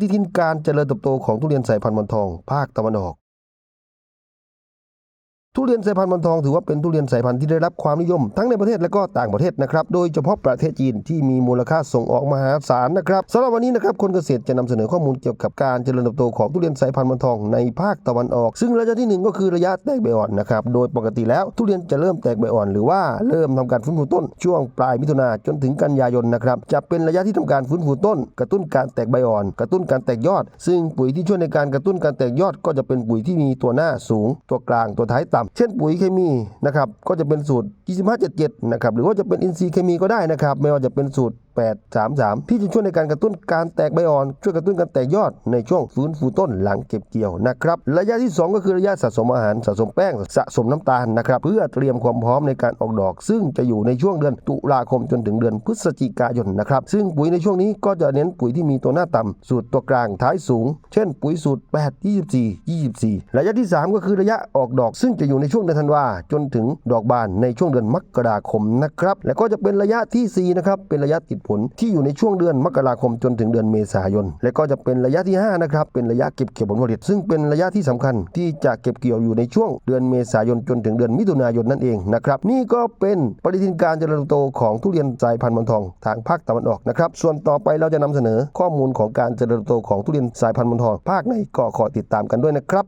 ฏิทินการเจริญเติบโตของทุเรียนสายพันธุ์มอนทอง ภาคตะวันออก ทุเรียนสายพันธุ์มอนทองถือว่าเป็นทุเรียนสายพันธุ์ที่ได้รับความนิยม ทั้งในประเทศและก็ต่างประเทศนะครับ โดยเฉพาะประเทศจีนที่มีมูลค่าส่งออกมหาศาลนะครับสำหรับวันนี้นะครับคนเกษตรจะนำเสนอข้อมูลเกี่ยวกับการเจริญเติบโตของทุเรียนสายพันธุ์มอนทองในภาคตะวันออก ซึ่งระยะที่หนึ่งก็คือระยะแตกใบอ่อนนะครับโดยปกติแล้วทุเรียนจะเริ่มแตกใบอ่อน หรือว่าเริ่มทำการฟื้นฟูต้น ช่วงปลายมิถุนาจนถึงกันยายนนะครับจะเป็นระยะที่ทำการฟื้นฟูต้น กระตุ้นการแตกใบอ่อน กระตุ้นการแตกยอด ซึ่งปุ๋ยที่ช่วยในการกระตุ้นการแตกยอดก็จะเป็นปุ๋ยที่มีตัวหน้าสูง ตัวกลางตัวท้ายต่ำเช่นปุ๋ยเคมีนะครับก็จะเป็นสูตร 2577 นะครับหรือว่าจะเป็นอินทรีย์เคมีก็ได้นะครับ ไม่ว่าจะเป็นสูตร833 ที่จะช่วยในการกระตุ้นการแตกใบอ่อน ช่วยกระตุ้นการแตกยอดในช่วงฟื้นฟูต้นหลังเก็บเกี่ยวนะครับ ระยะที่ 2 ก็คือระยะสะสมอาหารสะสมแป้งสะสมน้ำตาลนะครับเพื่อเตรียมความพร้อมในการออกดอก ซึ่งจะอยู่ในช่วงเดือนตุลาคมจนถึงเดือนพฤศจิกายนนะครับซึ่งปุ๋ยในช่วงนี้ก็จะเน้นปุ๋ยที่มีตัวหน้าต่ำสูตรตัวกลางท้ายสูง เช่น ปุ๋ยสูตร 8 24 24 ระยะที่ 3 ก็คือระยะออกดอก ซึ่งจะอยู่ในช่วงเดือนธันวาจนถึงดอกบานในช่วงเดือนมกราคมนะครับและก็จะเป็นระยะทีสี่4นะครับเป็นระยะติดผลที่อยู่ในช่วงเดือนมกราคมจนถึงเดือนเมษายน และก็จะเป็นระยะที่5นะครับเป็นระยะเก็บเกี่ยวผลผลิต ซึ่งเป็นระยะที่สำคัญที่จะเก็บเกี่ยวอยู่ในช่วงเดือนเมษายนจนถึงเดือนมิถุนายนนั่นเองนะครับนี่ก็เป็นปฏิทินการเจริญเติบโตของทุเรียนสายพันธุ์มอนทองทางภาคตะวันออกนะครับส่วนต่อไปเราจะนำเสนอข้อมูลของการเจริญเติบโตของทุเรียนสายพันธุ์มอนทองภาคในก็ขอติดตามกันด้วยนะครับ